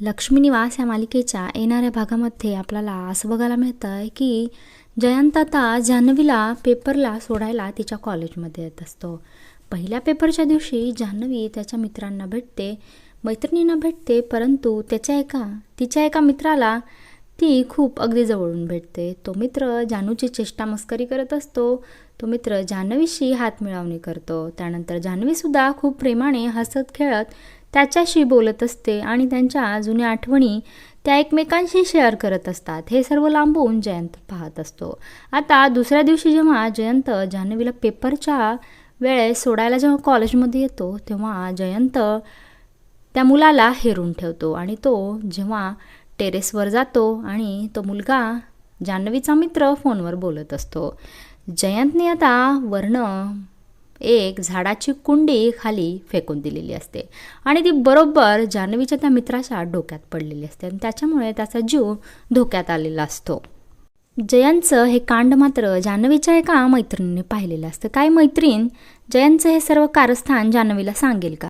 लक्ष्मी निवास या मालिकेच्या येणाऱ्या भागामध्ये आपल्याला असं बघायला मिळतं आहे की जयंत आता जान्हवीला पेपरला सोडायला तिच्या कॉलेजमध्ये येत असतो. पहिल्या पेपरच्या दिवशी जान्हवी त्याच्या मित्रांना भेटते मैत्रिणींना भेटते परंतु त्याच्या एका तिच्या एका मित्राला ती खूप अगदी जवळून भेटते. तो मित्र जानूची चेष्टा मस्करी करत असतो. तो मित्र जान्हवीशी हात मिळवणी करतो. त्यानंतर जान्हवीसुद्धा खूप प्रेमाने हसत खेळत त्याच्याशी बोलत असते आणि त्यांच्या जुन्या आठवणी त्या एकमेकांशी शेअर करत असतात. हे सर्व लांबून जयंत पाहत असतो. आता दुसऱ्या दिवशी जेव्हा जयंत जान्हवीला पेपरच्या वेळेस सोडायला जेव्हा कॉलेजमध्ये येतो तेव्हा जयंत त्या मुलाला हेरून ठेवतो आणि तो जेव्हा टेरेसवर जातो आणि तो मुलगा जान्हवीचा मित्र फोनवर बोलत असतो. जयंतने आता वर्ण एक झाडाची कुंडी खाली फेकून दिलेली असते. आणि ती बरोबर जान्हवीच्या त्या मित्राच्या डोक्यात पडलेली असते. आणि त्याच्यामुळे त्याचा जीव धोक्यात आलेला असतो. जयंतचं हे कांड मात्र जान्हवीच्या एका मैत्रिणीने पाहिलेलं असतं. काय मैत्रीण? जयंतचं हे सर्व कारस्थान जान्हवीला सांगेल का?